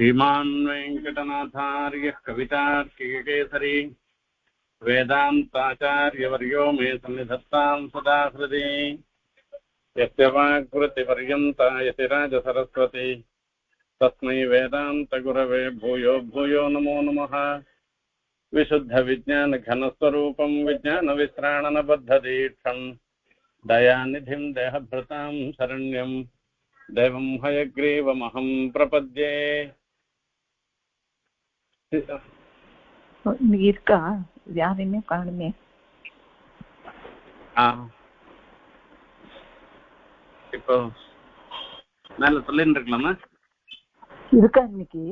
श्रीमान् वेङ्कटनाथार्यः कवितार्किकेसरी, वेदान्ताचार्यवर्यो मे सन्निधत्ताम् सदा हृदि यस्य वाग्वृत्तिपर्यन्ता यतिराजसरस्वती तस्मै वेदान्तगुरवे भूयो भूयो नमो नमः। विशुद्धविज्ञानघनस्वरूपम् विज्ञानविश्राणनबद्धदीक्षम् दयानिधिम् देहभृताम् शरण्यम् देवम् हयग्रीवमहम् प्रपद्ये। இன்னைக்கு இருக்கா? யாரையுமே காணுமே. ஆ. இப்போ மேல சொல்லிட்டு இருக்கலாமா? இருக்கா இன்னைக்கு?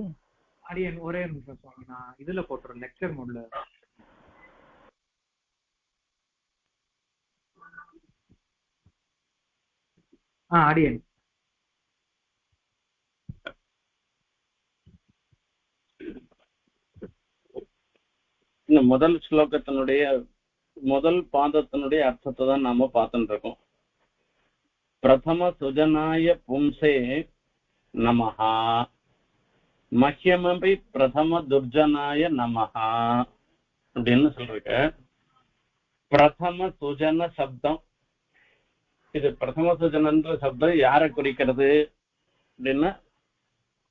அடியன் ஒரே நிமிஷம் சுவாமி நான் இதுல போட்டுறேன் லெக்சர் மோட்ல ஆ அடியன் இந்த முதல் ஸ்லோகத்தினுடைய முதல் பாதத்தினுடைய அர்த்தத்தை தான் நாம பார்த்துட்டு இருக்கோம் பிரதம சுஜனாய பும்சே நமஹா. மஹ்யமபி பிரதம துர்ஜனாய நமஹா அப்படின்னு சொல்றீங்க பிரதம சுஜன சப்தம். இது பிரதம சுஜனன்ற சப்தம் யாரை குறிக்கிறது அப்படின்னா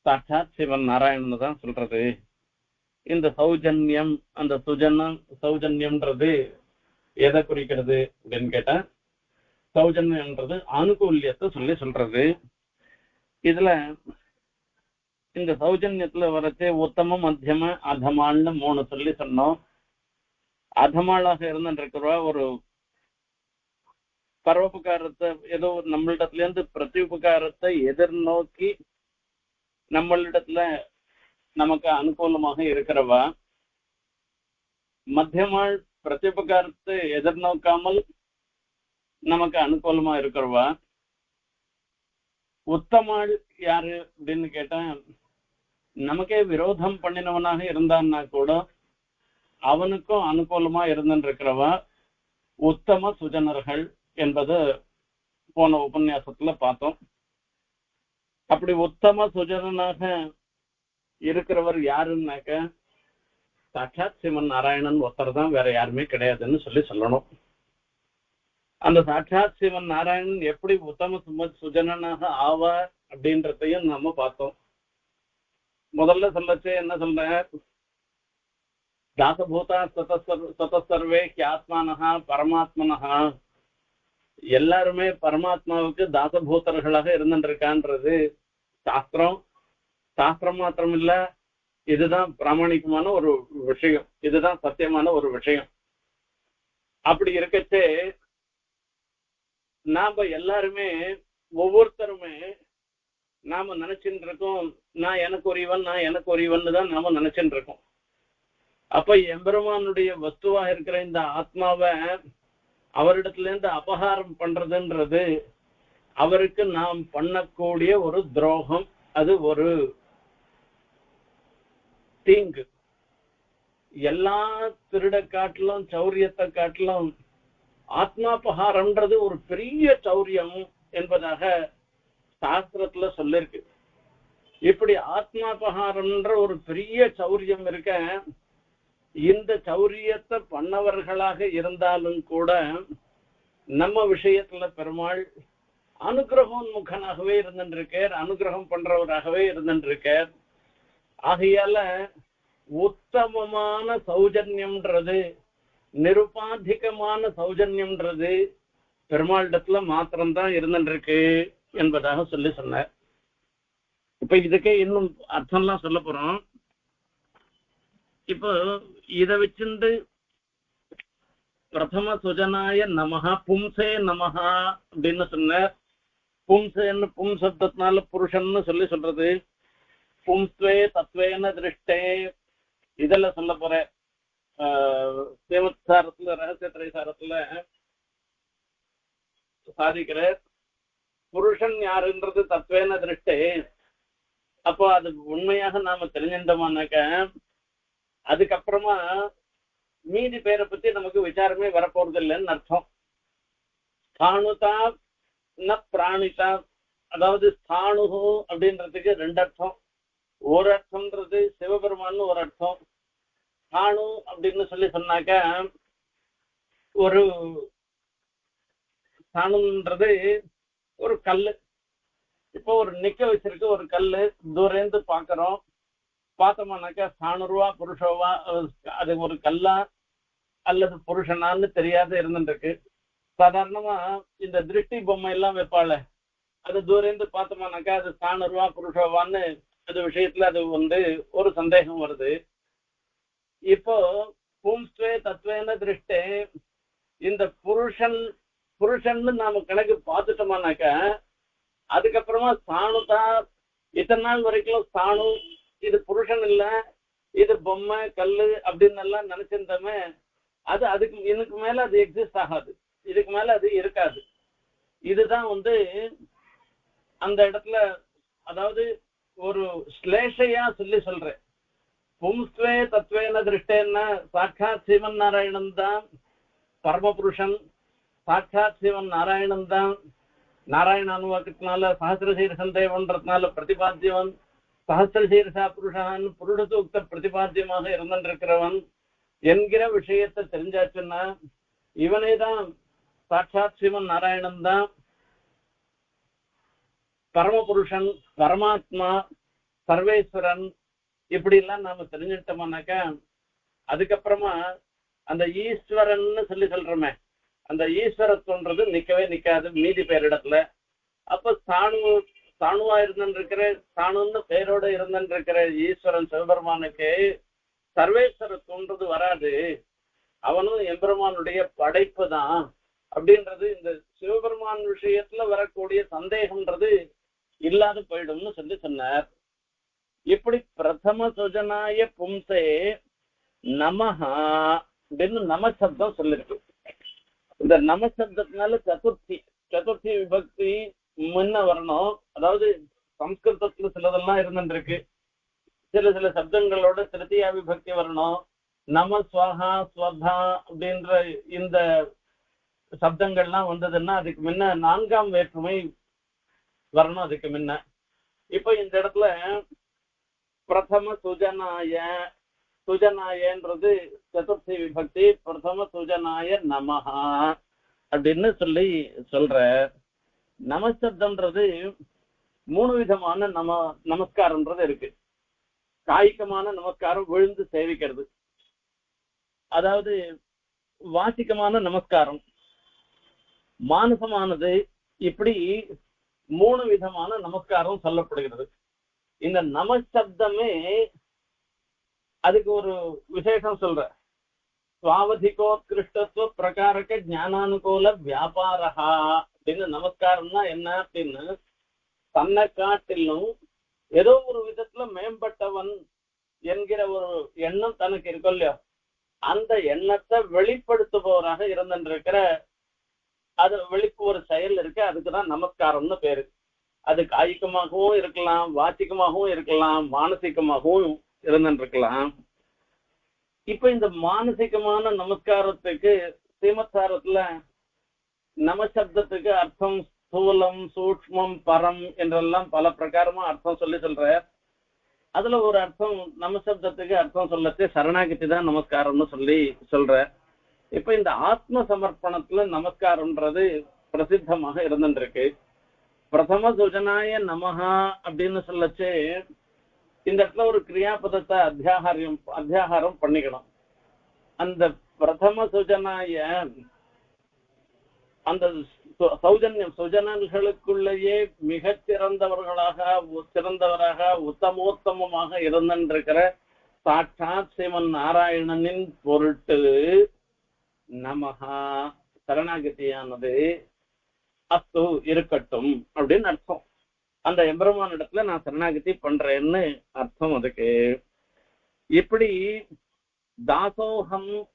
சாட்சாத் சிவன் நாராயணன் தான் சொல்றது. இந்த சௌஜன்யம் அந்த சுஜனம் சௌஜன்யம்ன்றது எதை குறிக்கிறது அப்படின்னு கேட்டா சௌஜன்யம்ன்றது ஆனுகூல்யத்தை சொல்லி சொல்றது. இதுல இந்த சௌஜன்யத்துல வரச்சே உத்தம மத்தியம அதமாள்னு மூணு சொல்லி சொன்னோம். அதமாளாக இருந்துருக்கிறவா ஒரு பரோபகாரத்தை ஏதோ நம்மளிடத்துல இருந்து பிரத்யுபகாரத்தை எதிர்நோக்கி நம்மளிடத்துல நமக்கு அனுகூலமாக இருக்கிறவா? மத்தியமாள் பிரத்யுபகாரத்தை எதிர்நோக்காமல் நமக்கு அனுகூலமா இருக்கிறவா? உத்தமாள் யாரு அப்படின்னு கேட்டா நமக்கே விரோதம் பண்ணினவனாக இருந்தான்னா கூட அவனுக்கும் அனுகூலமா இருந்துருக்கிறவா? உத்தம சுஜனர்கள் என்பது போன உபன்யாசத்துல பார்த்தோம். அப்படி உத்தம சுஜனனாக இருக்கிறவர் யாருன்னாக்க சாட்சாத் சிவன் நாராயணன் ஒருத்தர் தான் வேற யாருமே கிடையாதுன்னு சொல்லி சொல்லணும். அந்த சாட்சாத் சிவன் நாராயணன் எப்படி உத்தம சும சுஜனனாக ஆவார் அப்படின்றதையும் நாம பார்த்தோம். முதல்ல சொல்லச்சு என்ன சொல்ற தாசபூதா சதசர்வே ஆத்மானஹா பரமாத்மனஹா. எல்லாருமே பரமாத்மாவுக்கு தாசபூதர்களாக இருந்துருக்கான்றது சாஸ்திரம். சாஸ்திரம் மாத்திரம் இல்ல இதுதான் பிராமணிகமான ஒரு விஷயம். இதுதான் சத்தியமான ஒரு விஷயம். அப்படி இருக்கச்சே நாம எல்லாருமே ஒவ்வொருத்தருமே நாம நினைச்சுட்டு இருக்கோம் நான் எனக்கு ஒரு இவன் நான் எனக்கு ஒரு இவன் தான் நாம நினைச்சுட்டு இருக்கோம் அப்ப எம்பெருமானுடைய வஸ்துவா இருக்கிற இந்த ஆத்மாவை அவரிடத்துல இருந்து அபகாரம் பண்றதுன்றது அவருக்கு நாம் பண்ணக்கூடிய ஒரு துரோகம். அது ஒரு தீங்கு. எல்லா திருட காட்டிலும் சௌரியத்தை காட்டிலும் ஆத்மாபகாரம்ன்றது ஒரு பெரிய சௌரியம் என்பதாக சாஸ்திரத்துல சொல்லிருக்கு. இப்படி ஆத்மாபகாரம்ன்ற ஒரு பெரிய சௌரியம் இருக்க இந்த சௌரியத்தை பண்ணவர்களாக இருந்தாலும் கூட நம்ம விஷயத்துல பெருமாள் அனுகிரகோன்முகனாகவே இருந்துருக்கார் அனுகிரகம் பண்றவராகவே இருந்துருக்கார் ஆகையால உத்தமமான சௌஜன்யம்ன்றது நிருபாதிகமான சௌஜன்யம்ன்றது பெருமாளிடத்துல மாத்திரம்தான் இருந்துருக்கு என்பதாக சொல்லி சொன்னார். இப்ப இதுக்கே இன்னும் அர்த்தம்லாம் சொல்ல போறோம். இப்போ இத வச்சிருந்து பிரதம சுஜனாய நமஹா பும்சே நமஹா அப்படின்னு சொன்ன பும்சேன்னு பும் சப்தத்தினால புருஷன்னு சொல்லி சொல்றது. பும்ஸ்வே தத்வேன திருஷ்டே. இதெல்லாம் சொல்ல போற சேமத்சாரத்துல ரகசிய திரைசாரத்துல சாதிக்கிற புருஷன் யாருன்றது தத்வேன திருஷ்டே. அப்போ அது உண்மையாக நாம தெரிஞ்சிட்டோமானாக்க அதுக்கப்புறமா மீதி பேரை பத்தி நமக்கு விசாரமே வரப்போறது இல்லைன்னு அர்த்தம். ஸ்தானுதா ந பிராணிதா அதாவது ஸ்தானுகு அப்படின்றதுக்கு ரெண்டு அர்த்தம். ஒரு அர்த்தம்ன்றது சிவபெருமான்னு ஒரு அர்த்தம் தானு அப்படின்னு சொல்லி சொன்னாக்க ஒரு தானுன்றது ஒரு கல்லு. இப்போ ஒரு நிக்க வச்சிருக்க ஒரு கல்லு தூரேந்து பாக்குறோம். பார்த்தோம்னாக்கா சாணுருவா புருஷவா அது ஒரு கல்லா அல்லது புருஷனான்னு தெரியாத இருந்துருக்கு சாதாரணமா இந்த திருஷ்டி பொம்மை எல்லாம் வைப்பாள. அது தூரேந்து பார்த்தோம்னாக்கா அது சாணுருவா புருஷவான்னு அது விஷயத்துல அது வந்து ஒரு சந்தேகம் வருது. இப்போ பூம்ஸ்வே தத்வேன திருஷ்டே இந்த புருஷன் புருஷன்னு நாம கணக்கு பார்த்துட்டோம்னாக்க அதுக்கப்புறமா சாணுதா இத்தனை நாள் வரைக்கும் சாணு இது புருஷன் இல்ல இது பொம்மை கல்லு அப்படின்னு எல்லாம் நினைச்சிருந்தோமே அது அதுக்கு இதுக்கு மேல அது எக்ஸிஸ்ட் ஆகாது. இதுக்கு மேல அது இருக்காது. இதுதான் வந்து அந்த இடத்துல அதாவது ஒரு ஸ்லேஷையா சொல்லி சொல்றேன். பும்ஸ்வே தத்வேன திருஷ்டேன்னா சாட்சாத் சிவன் நாராயணன் தான் பரமபுருஷன். சாட்சாத் சிவன் நாராயணன் தான் நாராயண அனுவாக்கத்தினால சகசிரசீரசன் தேவன்றதுனால பிரதிபாத்தியவன். சகசிரசீரசா புருஷான்னு புருடசூக்த பிரதிபாத்தியமாக இருந்திருக்கிறவன் என்கிற விஷயத்தை தெரிஞ்சாச்சுன்னா இவனே தான் சாட்சாத் சிவன் நாராயணன் தான். பரமபுருஷன் பரமாத்மா சர்வேஸ்வரன் இப்படி எல்லாம் நாம தெரிஞ்சுட்டோம்னாக்கா அதுக்கப்புறமா அந்த ஈஸ்வரன்னு சொல்லி சொல்றோமே அந்த ஈஸ்வரத்துன்றது நிக்கவே நிக்காது மீதி பேரிடத்துல. அப்ப சாணு சாணுவா இருந்திருக்கிற சாணுன்னு பேரோட இருந்திருக்கிற ஈஸ்வரன் சிவபெருமானுக்கு சர்வேஸ்வரத்துன்றது வராது. அவனும் எம்பெருமானுடைய படைப்பு தான் அப்படின்றது இந்த சிவபெருமான் விஷயத்துல வரக்கூடிய சந்தேகம்ன்றது இல்லாத போயிடும்னு சொல்லி சொன்னார். இப்படி பிரதம சுஜனாய பும்சே நமஹா அப்படின்னு நம சப்தம் சொல்லிருக்கு. இந்த நம சப்தத்தினால சதுர்த்தி சதுர்த்தி விபக்தி முன்ன வரணும். அதாவது சம்ஸ்கிருதத்துல சிலதெல்லாம் இருந்துருக்கு. சில சில சப்தங்களோட திருத்தியா விபக்தி வரணும். நம ஸ்வஹா ஸ்வதா அப்படின்ற இந்த சப்தங்கள்லாம் வந்ததுன்னா அதுக்கு முன்ன நான்காம் வேற்றுமை வரணும் அதுக்கு முன்ன. இப்போ இந்த இடத்துல பிரதம சுஜனாய சுஜனாயன்றது சதுர்த்தி விபக்தி பிரதம சுஜனாய நமஹா அப்படின்னு சொல்லி சொல்ற நமசப்தம்ன்றது மூணு விதமான நம நமஸ்காரம்ன்றது இருக்கு. காய்கமான நமஸ்காரம் விழுந்து சேவிக்கிறது. அதாவது வாசிக்கமான நமஸ்காரம். மானசமானது இப்படி மூணு விதமான நமஸ்காரம் சொல்லப்படுகிறது. இந்த நமசப்தமே அதுக்கு ஒரு விசேஷம் சொல்ற. சுவாவதிகோத்கிருஷ்டத்துவ பிரகாரக ஜானானுகூல வியாபாரா அப்படின்னு நமஸ்காரம்னா என்ன அப்படின்னு தன்னை காட்டிலும் ஏதோ ஒரு விதத்துல மேம்பட்டவன் என்கிற ஒரு எண்ணம் தனக்கு இருக்கும் இல்லையோ? அந்த எண்ணத்தை வெளிப்படுத்துபவராக இருந்திருக்கிற அது வெளிக்கு ஒரு செயல் இருக்கு அதுக்குதான் நமஸ்காரம்னு பேரு. அது காய்கமாகவும் இருக்கலாம் வாச்சிகமாகவும் இருக்கலாம் மானசிகமாகவும் இருந்திருக்கலாம். இப்ப இந்த மானசிகமான நமஸ்காரத்துக்கு சீமத்தாரத்துல நமசப்தத்துக்கு அர்த்தம் ஸ்தூலம் சூக்மம் பரம் என்றெல்லாம் பல பிரகாரமா அர்த்தம் சொல்லி சொல்ற. அதுல ஒரு அர்த்தம் நமசப்தத்துக்கு அர்த்தம் சொல்லத்தே சரணாகிதி தான் நமஸ்காரம்னு சொல்லி சொல்ற. இப்ப இந்த ஆத்ம சமர்ப்பணத்துல நமஸ்காரம்ன்றது பிரசித்தமாக இருந்துருக்கு பிரதம சுஜனாய நமஹா அப்படின்னு சொல்லச்சு இந்த இடத்துல ஒரு கிரியாபதத்தை அத்தியாகாரம் அத்தியாகாரம் பண்ணிக்கணும். அந்த பிரதம சுஜனாய அந்த சௌஜன்யம் சுஜனர்களுக்குள்ளேயே மிகச்சிறந்தவர்களாக சிறந்தவராக உத்தமோத்தமமாக இருந்திருக்கிற சாட்சாத் சிவன் நாராயணனின் பொருட்டு நமஹா சரணாகதியானது அஸ்து இருக்கட்டும் அப்படின்னு அர்த்தம். அந்த எம்பெருமான் இடத்துல நான் சரணாகதி பண்றேன்னு அர்த்தம் அதுக்கு. இப்படி தாசோகம்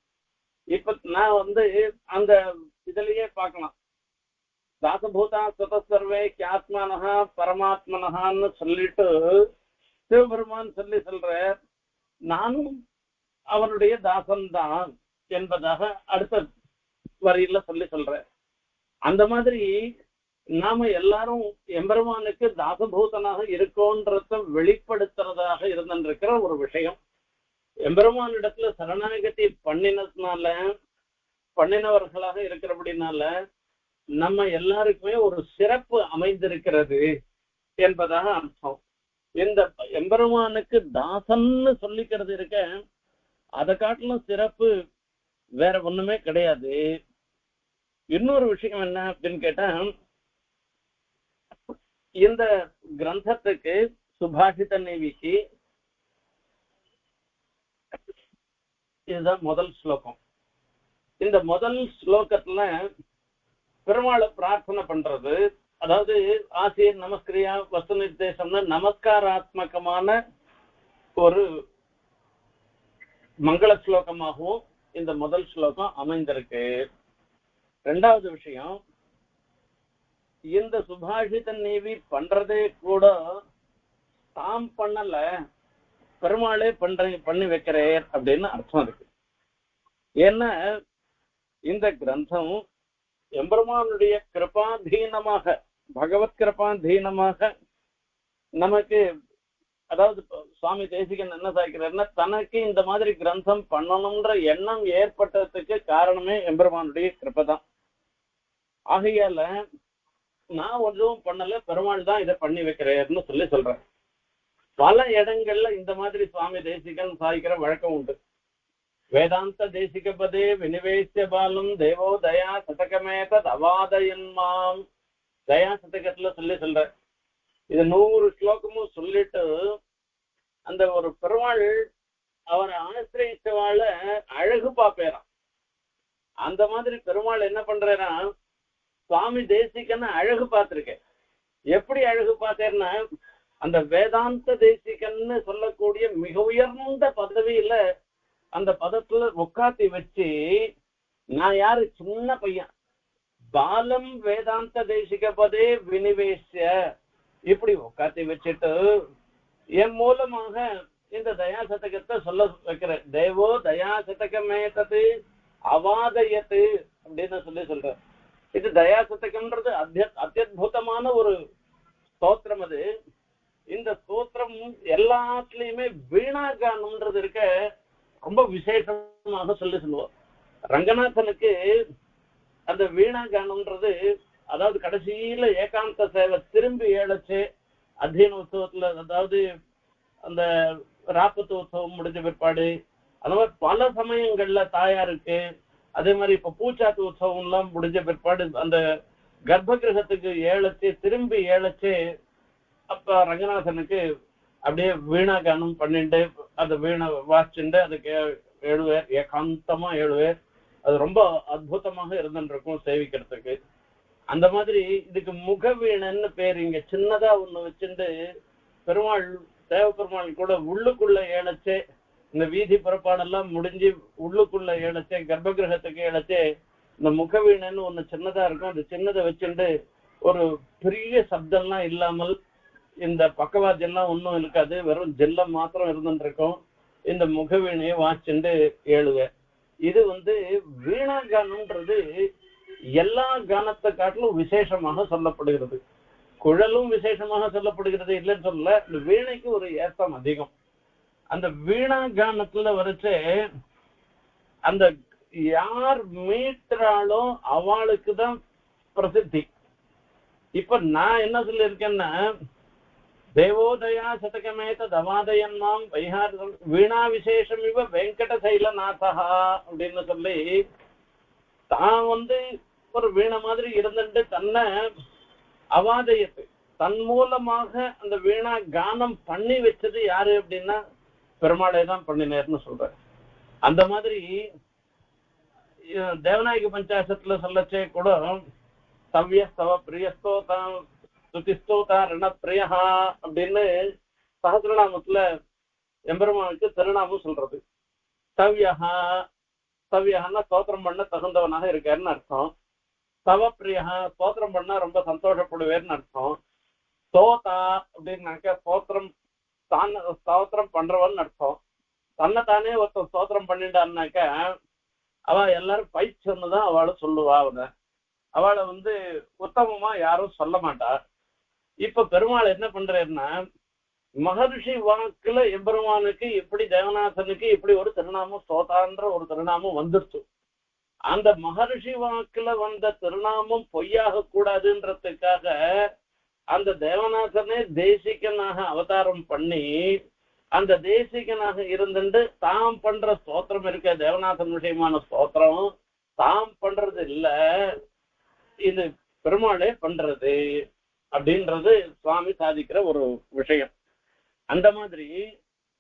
இப்ப நான் வந்து அந்த இதுலயே பார்க்கலாம். தாசபூதா சுதசர்வே கியாத்மானஹா பரமாத்மனஹான்னு சொல்லிட்டு சிவபெருமான் சொல்லி சொல்ற நானும் அவனுடைய தாசன்தான். என்பதாக அடுத்த வரியில சொல்லி சொல்றேன். அந்த மாதிரி நாம எல்லாரும் எம்பெருமானுக்கு தாசபூதனாக இருக்கோன்றத வெளிப்படுத்துறதாக இருந்திருக்கிற ஒரு விஷயம். எம்பெருமானிடத்துல சரணாகதி பண்ணினதுனால பண்ணினவர்களாக இருக்கிறபடினால நம்ம எல்லாருக்குமே ஒரு சிறப்பு அமைந்திருக்கிறது என்பதாக அர்த்தம். இந்த எம்பெருமானுக்கு தாசன்னு சொல்லிக்கிறது இருக்க அதை காட்டிலும் சிறப்பு வேற ஒண்ணுமே கிடையாது. இன்னொரு விஷயம் என்ன அப்படின்னு கேட்டா இந்த கிரந்தத்துக்கு சுபாஷித நேவிக்கு இதுதான் முதல் ஸ்லோகம். இந்த முதல் ஸ்லோகத்துல பெருமாளை பிரார்த்தனை பண்றது அதாவது ஆசிரியர் நமஸ்கிரியா வஸ்து நிர்தேசம்னு நமஸ்காராத்மகமான ஒரு மங்கள ஸ்லோகமாகவும் இந்த முதல் ஸ்லோகம் அமைந்திருக்கு. ரெண்டாவது விஷயம் இந்த சுபாஷித நீவி பண்றதே கூட தாம் பண்ணல பெருமாளே பண்ற பண்ணி வைக்கிறேன் அப்படின்னு அர்த்தம் இருக்கு. ஏன்னா இந்த கிரந்தம் எம்பெருமானுடைய கிருபாதீனமாக பகவத் கிருபாதீனமாக நமக்கு அதாவது சுவாமி தேசிகன் என்ன சாய்க்கிறாருன்னா தனக்கு இந்த மாதிரி கிரந்தம் பண்ணணும்ன்ற எண்ணம் ஏற்பட்டதுக்கு காரணமே எம்பெருமானுடைய கிருப்பை தான் ஆகையால நான் ஒன்றும் பண்ணல பெருமாள் தான் இதை பண்ணி வைக்கிறேன்னு சொல்லி சொல்றேன். பல இடங்கள்ல இந்த மாதிரி சுவாமி தேசிகன் சாய்க்கிற வழக்கம் உண்டு. வேதாந்த தேசிகபதே வினிவேசிய பாலும் தேவோ தயா சதகமேத தவாதயன்மாம். தயா சதகத்துல சொல்லி சொல்றேன். இது நூறு ஸ்லோகமும் சொல்லிட்டு அந்த ஒரு பெருமாள் அவரை ஆசிரியத்தவாழ அழகு பாப்பேறான் அந்த மாதிரி பெருமாள் என்ன பண்றேன்னா சுவாமி தேசிகன்னு அழகு பார்த்திருக்கேன். எப்படி அழகு பார்த்தேன்னா அந்த வேதாந்த தேசிகன்னு சொல்லக்கூடிய மிக உயர்ந்த பதவியில அந்த பதத்துல உட்காத்தி வச்சு நான் யாரு? சின்ன பையன். பாலம் வேதாந்த தேசிக பதே வினிவேசிய இப்படி உட்காத்தி வச்சுட்டு என் மூலமாக இந்த தயா சதகத்தை சொல்ல வைக்கிற தேவோ தயா சதகமே தது அவாதயத்து அப்படின்னு சொல்லி சொல்ற இது தயா சதகம்ன்றது அத்திய அத்தியுதமான ஒரு ஸ்தோத்திரம் அது. இந்த ஸ்தோத்திரம் எல்லாத்துலயுமே வீணாகானம்ன்றது இருக்க ரொம்ப விசேஷமாக சொல்லி சொல்லுவோம். ரங்கநாதனுக்கு அந்த வீணாகானம்ன்றது அதாவது கடைசியில ஏகாந்த சேவை திரும்பி ஏழைச்சு அத்தியன உற்சவத்துல அதாவது அந்த ராப்பத்து உற்சவம் முடிஞ்ச பிற்பாடு அந்த மாதிரி பல சமயங்கள்ல தாயாருக்கு அதே மாதிரி இப்ப பூச்சாத்து உற்சவம் எல்லாம் முடிஞ்ச பிற்பாடு அந்த கர்ப்ப கிரகத்துக்கு ஏழைச்சு திரும்பி ஏழைச்சு அப்ப ரங்கநாதனுக்கு அப்படியே வீணா கானம் பண்ணிட்டு அந்த வீணை வாசிச்சுட்டு அதுக்கு ஏழுவேர் ஏகாந்தமா ஏழுவேர். அது ரொம்ப அற்புதமாக இருந்துருக்கும் சேவிக்கிறதுக்கு. அந்த மாதிரி இதுக்கு முகவீணன்னு பேர் இங்க சின்னதா ஒண்ணு வச்சுட்டு பெருமாள் தேவ பெருமாள் கூட உள்ளுக்குள்ள ஏழைச்சே இந்த வீதி புறப்பாடெல்லாம் முடிஞ்சு உள்ளுக்குள்ள ஏழைச்சே கர்ப்ப கிரகத்துக்கு ஏழச்சே இந்த முகவீணன்னு ஒண்ணு சின்னதா இருக்கும். அந்த சின்னதை வச்சுட்டு ஒரு பெரிய சப்தம்லாம் இல்லாமல் இந்த பக்கவாத்தியெல்லாம் ஒன்றும் இருக்காது. வெறும் ஜெல்லம் மாத்திரம் இருந்துட்டு இருக்கும் இந்த முகவீணையை வாச்சுண்டு ஏழுவேன். இது வந்து வீணாகானம்ன்றது எல்லா கானத்தை காட்டிலும் விசேஷமாக சொல்லப்படுகிறது. குழலும் விசேஷமாக சொல்லப்படுகிறது இல்லைன்னு சொல்லல. இந்த வீணைக்கு ஒரு ஏத்தம் அதிகம். அந்த வீணா கானத்துல வரைச்சு அந்த யார் மீட்டுறாளோ அவளுக்கு தான் பிரசித்தி. இப்ப நான் என்ன சொல்லியிருக்கேன்னா தேவோதயா சதகமேத தவாதயன்மாம் வைஹார் வீணா விசேஷம் இவ வெங்கட சைலநாதா அப்படின்னு சொல்லி தான் வந்து ஒரு வீணை மாதிரி இருந்துட்டு தன்னை அவாதயத்து தன் மூலமாக அந்த வீணா கானம் பண்ணி வச்சது யாரு அப்படின்னா பெருமாளை தான் பண்ணினேர்னு சொல்ற அந்த மாதிரி தேவநாயக பஞ்சாசத்துல சொல்லச்சே கூட சவ்ய பிரியஸ்தோதா துதிஸ்தோதா ஸ்துதிஸ்தோதா ரணப்பிரியா அப்படின்னு சகசிரநாமத்துல எம்பெருமானுக்கு திருநாமம் சொல்றது. சவ்யஹா சவ்யஹான்னா ஸ்தோத்திரம் பண்ண தகுந்தவனாக இருக்காருன்னு அர்த்தம். சவப்பிரியா ஸ்தோத்திரம் பண்ணா ரொம்ப சந்தோஷப்படுவேன்னு அர்த்தம். ஸ்தோதா அப்படின்னாக்க ஸ்தோத்திரம் தான் ஸ்தோத்திரம் பண்றவன் அர்த்தம். தன்னை தானே ஒருத்தன் ஸ்தோத்திரம் பண்ணிட்டான்னாக்க அவ எல்லாரும் பை சொன்னுதான் அவளை சொல்லுவா அவனை அவளை வந்து உத்தமமா யாரும் சொல்ல மாட்டா. இப்ப பெருமாள் என்ன பண்றாருன்னா மகரிஷி வாக்குல எம்பெருமானுக்கு எப்படி தேவநாதனுக்கு இப்படி ஒரு திருநாமம் ஸ்தோதான்ற ஒரு திருநாமம் வந்துருச்சு. அந்த மகர்ஷி வாக்குல வந்த திருநாமம் பொய்யாக கூடாதுன்றதுக்காக அந்த தேவநாசனே தேசிகனாக அவதாரம் பண்ணி அந்த தேசிகனாக இருந்துட்டு தாம் பண்ற ஸ்தோத்திரம் இருக்க தேவநாதன் விஷயமான ஸ்தோத்திரம். தாம் பண்றது இல்ல இது பெருமாளே பண்றது அப்படின்றது சுவாமி சாதிக்கிற ஒரு விஷயம். அந்த மாதிரி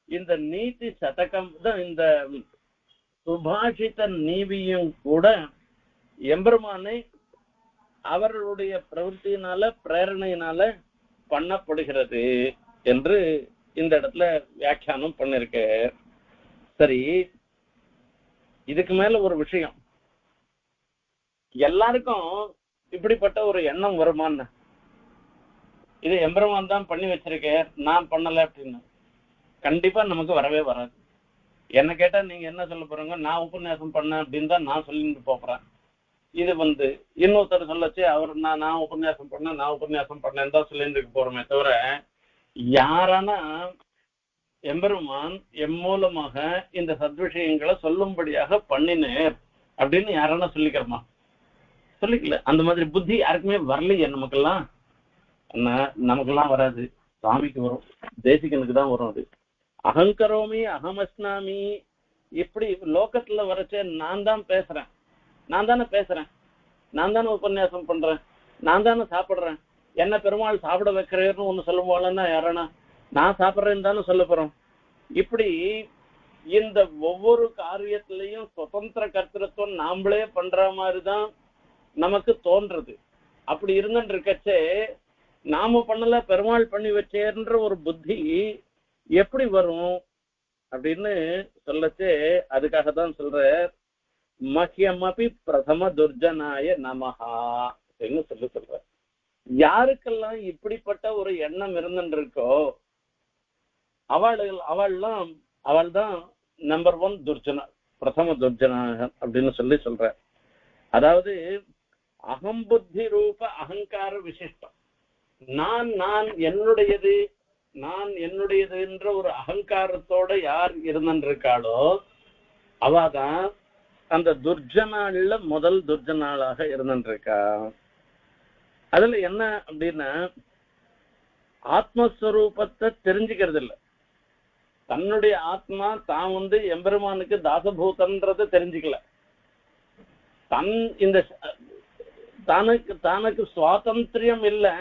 இந்த நீதி சதகம் தான் இந்த சுபாஷித நீவியும் கூட எம்பெருமானை அவர்களுடைய பிரவൃத்தியினால பிரேரணையினால பண்ணப்படுகிறது என்று இந்த இடத்துல வியாக்கியானம் பண்ணிருக்க சரி இதுக்கு மேல ஒரு விஷயம். எல்லாருக்கும் இப்படிப்பட்ட ஒரு எண்ணம் வருமான்னு. இது எம்பெருமான் தான் பண்ணி வச்சிருக்கேன் நான் பண்ணல அப்படின்னு. கண்டிப்பா நமக்கு வரவே வராது. என்ன கேட்டா நீங்க என்ன சொல்ல போறீங்க? நான் உபன்யாசம் பண்ணேன் அப்படின்னு தான் நான் சொல்லிட்டு போறேன். இது வந்து இன்னொருத்தர் சொல்லச்சு அவர் நான் நான் உபன்யாசம் பண்ணேன் நான் உபன்யாசம் பண்ணேன்னு தான் சொல்லிட்டு போறோமே தவிர யாரானா எம்பெருமான் எம் மூலமாக இந்த சத்விஷயங்களை சொல்லும்படியாக பண்ணினேர் அப்படின்னு யாரானா சொல்லிக்கிறோமா? சொல்லிக்கல. அந்த மாதிரி புத்தி யாருக்குமே வரலையே நமக்கெல்லாம். ஆனா நமக்கெல்லாம் வராது. சாமிக்கு வரும். தேசிகனுக்கு தான் வரும் அது. அகங்கரோமி அகமஸ்னாமி இப்படி லோகத்துல வரச்சே நான் தான் பேசுறேன். நான் தானே பேசுறேன். நான் தானே உபன்யாசம் பண்றேன். நான் தானே சாப்பிடுறேன். என்ன பெருமாள் சாப்பிட வைக்கிறேன்னு ஒண்ணு சொல்லும் போலன்னா யாரனா நான் சாப்பிட்றேன்னு தானே சொல்ல போறோம். இப்படி இந்த ஒவ்வொரு காரியத்திலையும் சுதந்திர கர்த்தத்துவம் நாமளே பண்ற மாதிரிதான் நமக்கு தோன்றது. அப்படி இருந்துட்டு இருக்கச்சே நாம பண்ணல பெருமாள் பண்ணி வச்சேன்ற ஒரு புத்தி எப்படி வரும் அப்படின்னு சொல்லச்சு அதுக்காக தான் சொல்ற மஹ்யமபி பிரதம துர்ஜனாய நமஹா அப்படின்னு சொல்லி சொல்ற யாருக்கெல்லாம் இப்படிப்பட்ட ஒரு எண்ணம் இருந்துருக்கோ இருக்கோ அவள் அவள்லாம் அவள் தான் நம்பர் ஒன் துர்ஜனா பிரதம துர்ஜனாக அப்படின்னு சொல்லி சொல்ற அதாவது அகம்புத்தி ரூப அகங்கார விசிஷ்டம். நான் நான் என்னுடையது நான் என்னுடையது என்ற ஒரு அகங்காரத்தோட யார் இருந்திருக்காளோ அவாதான் அந்த துர்ஜனாள்ல முதல் துர்ஜனாளாக இருந்திருக்கா? அதுல என்ன அப்படின்னா ஆத்மஸ்வரூபத்தை தெரிஞ்சுக்கிறது இல்ல தன்னுடைய ஆத்மா தான் வந்து எம்பெருமானுக்கு தாசபூதன்றதை தெரிஞ்சுக்கல. தன் இந்த தனக்கு தனக்கு சுவாதந்திரியம் இல்லை.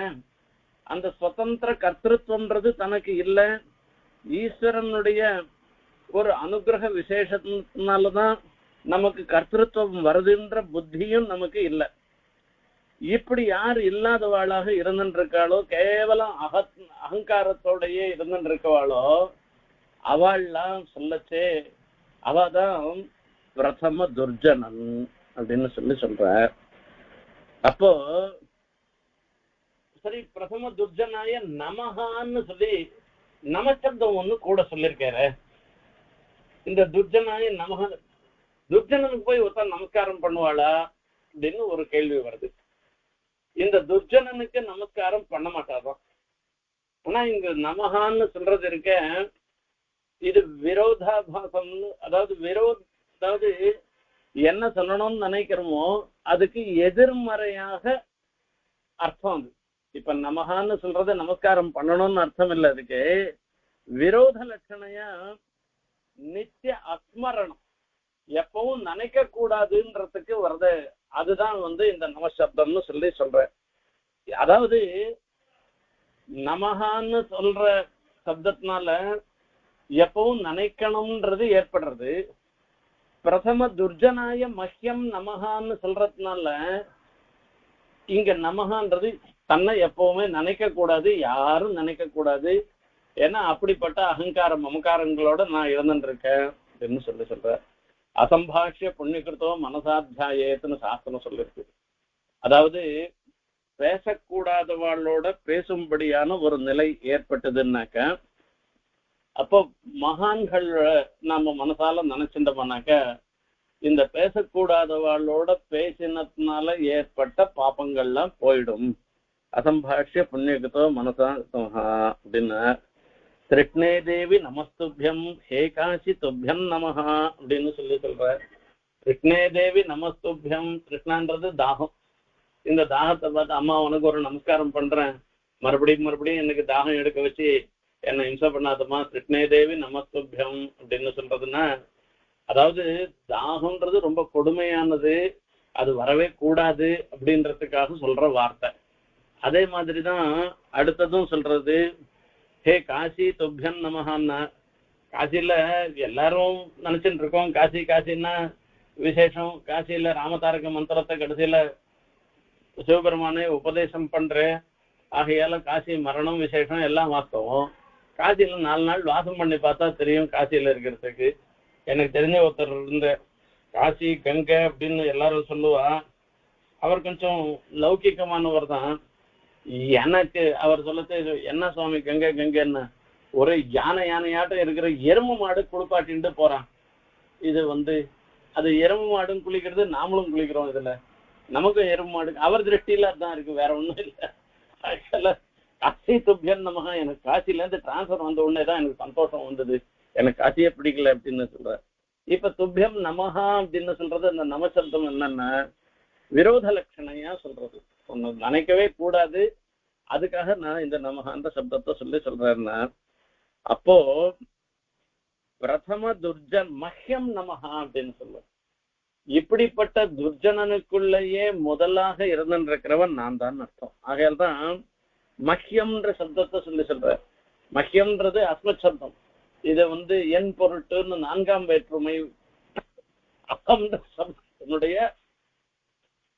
அந்த சுதந்திர கர்த்தத்துவன்றது தனக்கு இல்ல. ஈஸ்வரனுடைய ஒரு அனுகிரக விசேஷத்தினாலதான் நமக்கு கர்த்தத்துவம் வருதுன்ற புத்தியும் நமக்கு இல்ல. இப்படி யார் இல்லாதவாளாக இருந்துருக்காளோ கேவலம் அக அகங்காரத்தோடையே இருந்துருக்கவாளோ அவள்லாம் சொல்லச்சே அவதான் பிரதம துர்ஜனன் அப்படின்னு சொல்லி சொல்ற அப்போ சரி பிரதம துர்ஜனாய நமகான்னு சொல்லி நமசப்தம் ஒண்ணு கூட சொல்லியிருக்காரு. இந்த துர்ஜனாய நமக துர்ஜனனுக்கு போய் ஒருத்தர் நமஸ்காரம் பண்ணுவாளா அப்படின்னு ஒரு கேள்வி வருது. இந்த துர்ஜனனுக்கு நமஸ்காரம் பண்ண மாட்டாதான். ஆனா இங்க நமகான்னு சொல்றது இருக்க இது விரோதாபாசம்னு அதாவது விரோத் அதாவது என்ன சொல்லணும்னு நினைக்கிறோமோ அதுக்கு எதிர்மறையாக அர்த்தம் அது. இப்ப நமகான்னு சொல்றத நமஸ்காரம் பண்ணணும்னு அர்த்தம் இல்லை அதுக்கு. விரோத லட்சணையா நித்திய அஸ்மரணம். எப்பவும் நினைக்க கூடாதுன்றதுக்கு வருது அதுதான் வந்து இந்த நமசப்தம்னு சொல்லி சொல்றேன். அதாவது நமகான்னு சொல்ற சப்தத்தினால எப்பவும் நினைக்கணும்ன்றது ஏற்படுறது. பிரதம துர்ஜனாய மஹ்யம் நமகான்னு சொல்றதுனால இங்க நமகான்றது தன்னை எப்பவுமே நினைக்க கூடாது யாரும் நினைக்க கூடாது. ஏன்னா அப்படிப்பட்ட அகங்கார மமக்காரங்களோட நான் இருந்துட்டு இருக்கேன் அப்படின்னு சொல்லி சொல்ற அசம்பாஷ்ய புண்ணியகிருத்தம் மனசாத்தியாயத்துன்னு சாஸ்திரம் சொல்லிருக்கு. அதாவது பேசக்கூடாதவாளோட பேசும்படியான ஒரு நிலை ஏற்பட்டதுன்னாக்க அப்போ மகான்கள் நாம மனசால நினைச்சிட்டோம்னாக்க இந்த பேசக்கூடாதவாளோட பேசினதுனால ஏற்பட்ட பாப்பங்கள்லாம் போயிடும். அசம்பாஷ்ய புண்ணியகத்தோ மனசா சமஹா அப்படின்னு கிருஷ்ணே தேவி நமஸ்துபியம் ஹே காசி துபியம் நமஹா அப்படின்னு சொல்லி சொல்ற கிருஷ்ணே தேவி நமஸ்துபியம் கிருஷ்ணான்றது தாகம். இந்த தாகத்தை பார்த்து அம்மா உனக்கு ஒரு நமஸ்காரம் பண்றேன். மறுபடியும் மறுபடியும் எனக்கு தாகம் எடுக்க வச்சு என்னை இம்சை பண்ணாதம்மா. கிருஷ்ணே தேவி நமஸ்துபியம் அப்படின்னு சொல்றதுன்னா அதாவது தாகம்ன்றது ரொம்ப கொடுமையானது அது வரவே கூடாது அப்படின்றதுக்காக சொல்ற வார்த்தை. அதே மாதிரிதான் அடுத்ததும் சொல்றது ஹே காசி துப்பியம் நமஹான்னா. காசியில எல்லாரும் நினைச்சிட்டு இருக்கோம் காசி காசின்னா விசேஷம் காசியில ராமதாரக மந்திரத்தை கடைசியில சிவபெருமானே உபதேசம் பண்றேன் ஆகையால காசி மரணம் விசேஷம் எல்லாம் வாஸ்தவம். காசியில நாலு நாள் வாசம் பண்ணி பார்த்தா தெரியும் காசியில இருக்கிறதுக்கு. எனக்கு தெரிஞ்ச ஒருத்தர் இருந்த காசி கங்கை அப்படின்னு எல்லாரும் சொல்லுவா. அவர் கொஞ்சம் லௌகிகமானவர் தான் எனக்கு அவர் சொல்லத்து என்ன சுவாமி கங்கை கங்கைன்னு. ஒரே யானை யானையாட்டம் இருக்கிற எருமை மாடு குளிப்பாட்டின்ட்டு போறான். இது வந்து அது எருமை மாடும் குளிக்கிறது நாமளும் குளிக்கிறோம் இதுல. நமக்கும் எருமை மாடு அவர் திருஷ்டியில தான் இருக்கு வேற ஒண்ணும் இல்ல. காசி துப்பியன் நமக எனக்கு காசில இருந்து டிரான்ஸ்பர் வந்த உடனே தான் எனக்கு சந்தோஷம் வந்தது. எனக்கு காசியே பிடிக்கல அப்படின்னு சொல்ற இப்ப துப்பியம் நமகா அப்படின்னு சொல்றது அந்த நமசப்தம் என்னன்னா விரோத லட்சணையா சொல்றது. ஒண்ணு நினைக்கவே கூடாது. அதுக்காக நான் இந்த நமகான்ற சப்தத்தை சொல்லி சொல்றேன்னா அப்போ பிரதம துர்ஜன் மஹ்யம் நமஹா அப்படின்னு சொல்லுவோம் இப்படிப்பட்ட துர்ஜனனுக்குள்ளேயே முதலாக இருந்திருக்கிறவன் நான் தான் அர்த்தம். ஆகையால் தான் மஹ்யம்ன்ற சப்தத்தை சொல்லி சொல்ற மஹ்யம்ன்றது அஸ்மத் சப்தம். இதை வந்து என் பொருட்டுன்னு நான்காம் வேற்றுமை அகம்ன்ற சப்தத்தினுடைய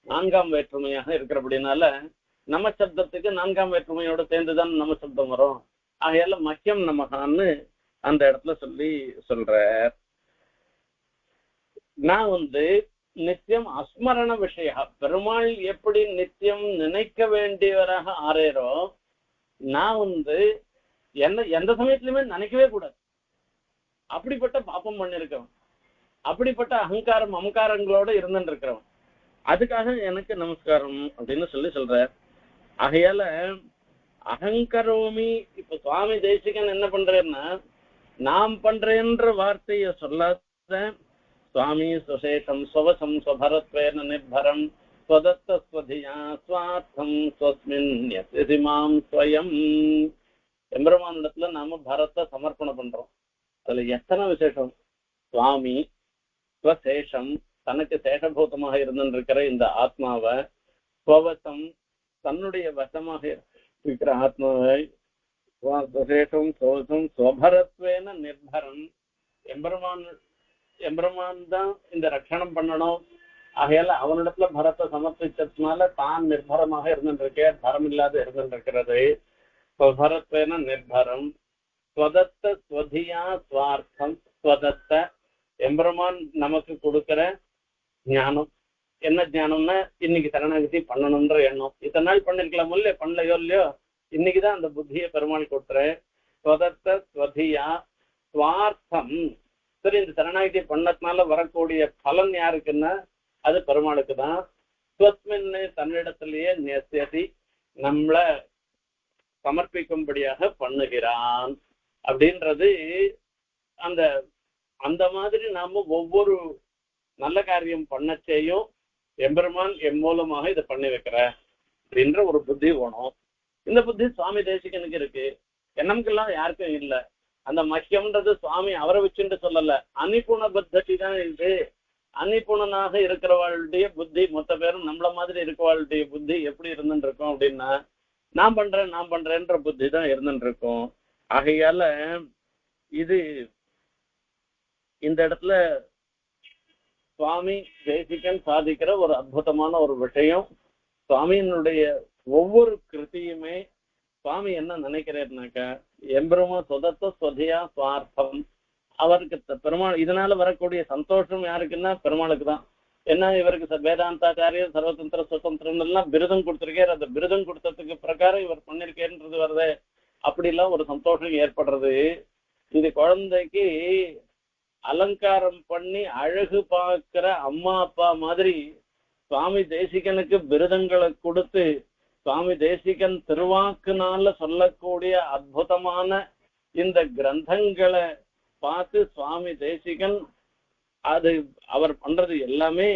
நான்காம் வேற்றுமையாக இருக்கிறபடினால நம சப்தத்துக்கு நான்காம் வேற்றுமையோட சேர்ந்துதான் நம்ம சப்தம் வரும். ஆகையால மக்கியம் நமகான்னு அந்த இடத்துல சொல்லி சொல்ற நான் வந்து நித்தியம் அஸ்மரண விஷய. பெருமாள் எப்படி நித்தியம் நினைக்க வேண்டியவராக ஆறேரோ நான் வந்து என்ன எந்த சமயத்திலுமே நினைக்கவே கூடாது. அப்படிப்பட்ட பாப்பம் பண்ணிருக்கவன் அப்படிப்பட்ட அகங்காரம் அமங்காரங்களோட இருந்துட்டு இருக்கிறவன். அதுக்காக எனக்கு நமஸ்காரம் அப்படின்னு சொல்லி சொல்ற ஆகையால அகங்கரோமி இப்ப சுவாமி தேசிகன் என்ன பண்றேன்னா நாம் பண்றேன்ற வார்த்தைய சொல்லாத சுவாமி சுசேஷம் சுவசம் ஸ்வபரத்வேன நிர்பரம் ஸ்வதத்த ஸ்வதியா ஸ்வார்த்தம் ஸ்வஸ்மின் யசிமாம் ஸ்வயம். எம்பெருமானிடத்துல நாம பரத்தை சமர்ப்பணம் பண்றோம். அதுல எத்தனை விசேஷம்? சுவாமி ஸ்வசேஷம் தனக்கு சேஷபூதமாக இருந்திருக்கிற இந்த ஆத்மாவை ஸ்வவசம் தன்னுடைய வசமாக இருக்கிற ஆத்மாவை சுசேஷம் சோசம் ஸ்வபரத்வேன நிர்பரம். எம்பெருமான் எம்பெருமான் தான் இந்த ரட்சணம் பண்ணணும். ஆகையால அவனிடத்துல பரத்தை சமர்ப்பிச்சதுனால தான் நிர்பரமாக இருந்துருக்கே பரம் இல்லாத இருந்துருக்கிறது. ஸ்வபரத்வேன நிர்பரம். ஸ்வதத்த ஸ்வதியா ஸ்வார்த்தம் ஸ்வதத்த எம்பெருமான் நமக்கு கொடுக்கிற ஞானம். என்ன ஞானம்னா இன்னைக்கு சரணாகதி பண்ணணும்ன்ற எண்ணம். இத்தனை நாள் பண்ணிருக்கலாம் இல்லையோ பண்ணலையோ இல்லையோ இன்னைக்குதான் அந்த புத்தியை பெருமாள் கொடுத்துறேன் ஸ்வதத்த ஸ்வதியா சுவார்த்தம் சரி இந்த சரணாகதி பண்ணதுனால வரக்கூடிய பலன் யாருக்குன்னா அது பெருமாளுக்கு தான். ஸ்வத்மின்னு தன்னிடத்திலேயே நேசதி நம்மள சமர்ப்பிக்கும்படியாக பண்ணுகிறான். அப்படின்றது அந்த அந்த மாதிரி நாம ஒவ்வொரு நல்ல காரியம் பண்ணச்சேயும் எம்பெருமான் எம் மூலமாக இதை பண்ணி வைக்கிற அப்படின்ற ஒரு புத்தி வேணும். இந்த புத்தி சுவாமி தேசிகனுக்கு இருக்கு. எண்ணம்கெல்லாம் யாருக்கும் இல்லை. அந்த மக்கியம்ன்றது சுவாமி அவரை வச்சுட்டு சொல்லல. அனிபுண புத்தி தான் இது. அனிபுணனாக இருக்கிறவாளுடைய புத்தி மொத்த பேரும் நம்மள மாதிரி இருக்கவாளுடைய புத்தி எப்படி இருந்துட்டு இருக்கும் அப்படின்னா நான் பண்றேன் நான் பண்றேன்ற புத்தி தான் இருந்துட்டு இருக்கும் ஆகையால இது இந்த இடத்துல சுவாமி தேசிகன் சாதிக்கிற ஒரு அற்புதமான ஒரு விஷயம். சுவாமியினுடைய ஒவ்வொரு கிருத்தியுமே சுவாமி என்ன நினைக்கிறாருனாக்கா எம்பெருமா சொதத்த சொதியா சுவார்த்தம். அவருக்கு பெருமாள் இதனால வரக்கூடிய சந்தோஷம் யாருக்குன்னா பெருமாளுக்கு தான். என்ன இவருக்கு வேதாந்தாச்சாரியர் சர்வதந்திர சுதந்திரம் எல்லாம் பிருதம் கொடுத்திருக்காரு. அந்த பிருதம் கொடுத்ததுக்கு பிரகாரம் இவர் பண்ணிருக்கேன்றது வருது. அப்படிலாம் ஒரு சந்தோஷம் ஏற்படுறது. இது குழந்தைக்கு அலங்காரம் பண்ணி அழகு பார்க்கிற அம்மா அப்பா மாதிரி சுவாமி தேசிகனுக்கு விருதங்களை கொடுத்து சுவாமி தேசிகன் திருவாக்குனால சொல்லக்கூடிய அற்புதமான இந்த கிரந்தங்களை பார்த்து சுவாமி தேசிகன் அது அவர் பண்றது எல்லாமே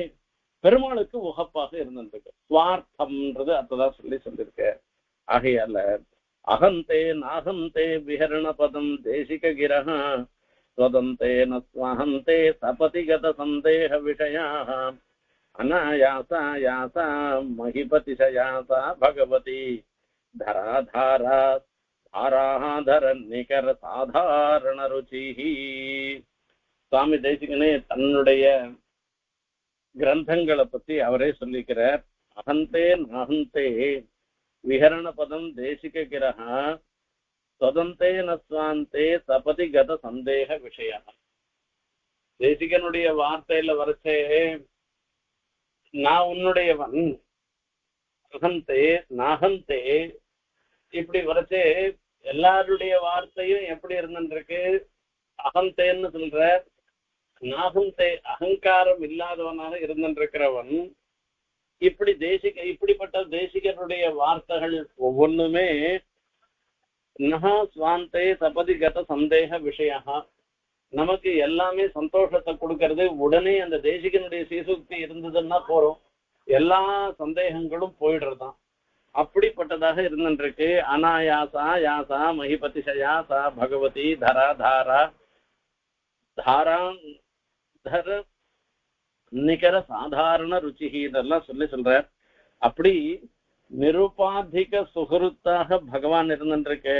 பெருமாளுக்கு உகப்பாக இருந்திருக்கு. சுவார்த்தம்ன்றது அதான் சொல்லி சொல்லியிருக்க ஆகையால அகந்தே நாகந்தே விஹரண பதம் தேசிக கிரகம் ஸ்வதந்தேன ஸ்வஹந்தே சபதிகத சந்தேக விஷயாக அநாயாசா யாசா மகிபதிசயாசா பகவதி தராதாரா தாராதர நிகர சாதாரண ருச்சிஹி சுவாமி தேசிகனே தன்னுடைய கிரந்தங்களை பத்தி அவரே சொல்லிக்கிறார். அகந்தே நகந்தே விஹரண பதம் தேசிக கிரக சதந்தே நஸ்வாந்தே சபதி கத சந்தேக விஷய தேசிகனுடைய வார்த்தையில வரைச்சே நான் உன்னுடையவன் அகந்தே நாகந்தே. இப்படி வரைச்சே எல்லாருடைய வார்த்தையும் எப்படி இருந்துருக்கு அகந்தேன்னு சொல்ற நாகந்தே அகங்காரம் இல்லாதவனாக இருந்திருக்கிறவன் இப்படி தேசிக இப்படிப்பட்ட தேசிகனுடைய வார்த்தைகள் ஒவ்வொன்றுமே நகா சுவாந்தே சபதி கத சந்தேக விஷயா நமக்கு எல்லாமே சந்தோஷத்தை கொடுக்கறது உடனே அந்த தேசிகனுடைய சீசுக்தி இருந்ததுன்னா போறோம். எல்லா சந்தேகங்களும் போயிடுறதுதான். அப்படிப்பட்டதாக இருந்துருக்கு அனாயாசா யாசா மகிபதிஷயா சா பகவதி தரா தாரா தாரா தர நிகர சாதாரண ருச்சிகி இதெல்லாம் சொல்லி சொல்றார். அப்படி நிருபாதிக சுகருத்தாக பகவான் இருந்துருக்கு.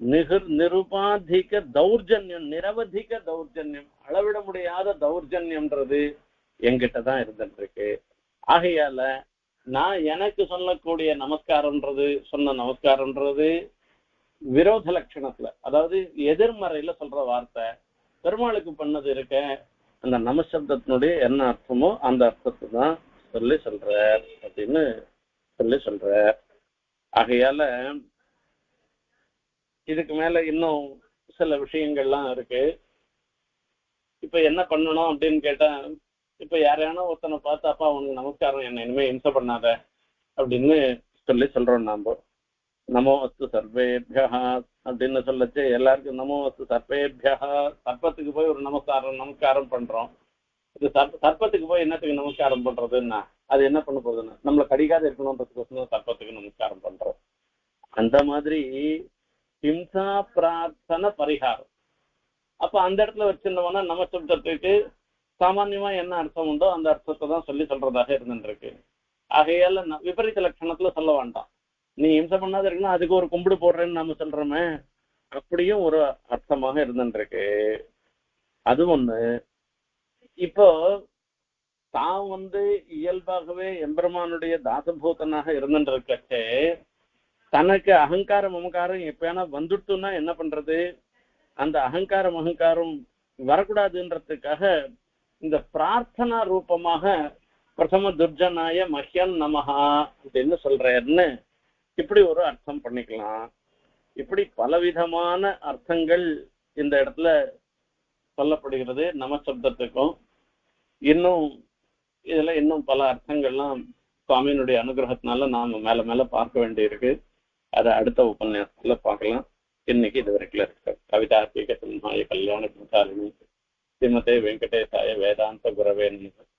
நிகர் நிருபாதிக தௌர்ஜன்யம் நிரவதிக தௌர்ஜன்யம் அளவிட முடியாத தௌர்ஜன்யம்ன்றது எங்கிட்ட தான் இருந்துருக்கு. ஆகையால நான் எனக்கு சொல்லக்கூடிய நமஸ்காரம்ன்றது சொன்ன நமஸ்காரம்ன்றது விரோத லட்சணத்துல. அதாவது எதிர்மறையில சொல்ற வார்த்தை பெருமாளுக்கு பண்ணது இருக்க அந்த நமசப்தத்தினுடைய என்ன அர்த்தமோ அந்த அர்த்தத்தை தான் சொல்லி சொல்றார் அப்படின்னு சொல்லி சொல்ற ஆகையால இதுக்கு மேல இன்னும் சில விஷயங்கள்லாம் இருக்கு. இப்ப என்ன பண்ணணும் அப்படின்னு கேட்டா இப்ப யாரையான ஒருத்தனை பார்த்து அப்பா அவனுக்கு நமஸ்காரம் என்ன இனிமே இம்சை பண்ணாத அப்படின்னு சொல்லி சொல்றோம் நாம. நமோ அஸ்து சர்வேபியா அப்படின்னு சொல்லச்சு எல்லாருக்கும் நமோ அஸ்து சர்வேபியா. சர்ப்பத்துக்கு போய் ஒரு நமஸ்காரம் நமஸ்காரம் பண்றோம். இது சர்ப்ப சர்ப்பத்துக்கு போய் என்னத்துக்கு நமஸ்காரம் பண்றதுன்னா அது என்ன பண்ண போகுதுன்னா நம்மள கடிக்காத இருக்கணும்ன்றதுக்கோசரம் சர்ப்பத்துக்கு நமஸ்காரம் பண்றோம். அந்த மாதிரி ஹிம்சா பிரார்த்தன பரிகாரம். அப்ப அந்த இடத்துல வச்சிருந்தோம்னா நம்ம சப்தத்துக்கு சாமான்யமா என்ன அர்த்தம் உண்டோ அந்த அர்த்தத்தை தான் சொல்லி சொல்றதாக இருந்துருக்கு ஆகையால விபரீத லட்சணத்துல சொல்ல வேண்டாம். நீ இம்சை பண்ணாத இருக்குன்னா அதுக்கு ஒரு கும்பிடு போடுறேன்னு நம்ம சொல்றோமே. அப்படியும் ஒரு அர்த்தமாக இருந்துருக்கு அது ஒண்ணு. இப்போ தான் வந்து இயல்பாகவே எம்பெருமானுடைய தாசபூதனாக இருந்துருக்கச்சே தனக்கு அகங்காரம் மமகாரம் எப்பயானா வந்துட்டுன்னா என்ன பண்றது? அந்த அகங்காரம் அகங்காரம் வரக்கூடாதுன்றதுக்காக இந்த பிரார்த்தனா ரூபமாக பிரதம துர்ஜனாய மஹ்யன் நமஹா அப்படின்னு சொல்றேன்னு இப்படி ஒரு அர்த்தம் பண்ணிக்கலாம். இப்படி பலவிதமான அர்த்தங்கள் இந்த இடத்துல சொல்லப்படுகிறது நம சப்தத்துக்கும். இன்னும் இதுல இன்னும் பல அர்த்தங்கள்லாம் சுவாமியினுடைய அனுகிரகத்தினால நாம மேல மேல பார்க்க வேண்டியிருக்கு. அதை அடுத்த உபன்யாசத்துல பார்க்கலாம். இன்னைக்கு இது வரைக்கும் இருக்கு. கவிதா சிம்ஹாய கல்யாண குணசாலினி ஸ்ரீமதே வெங்கடேசாய வேதாந்த குரவே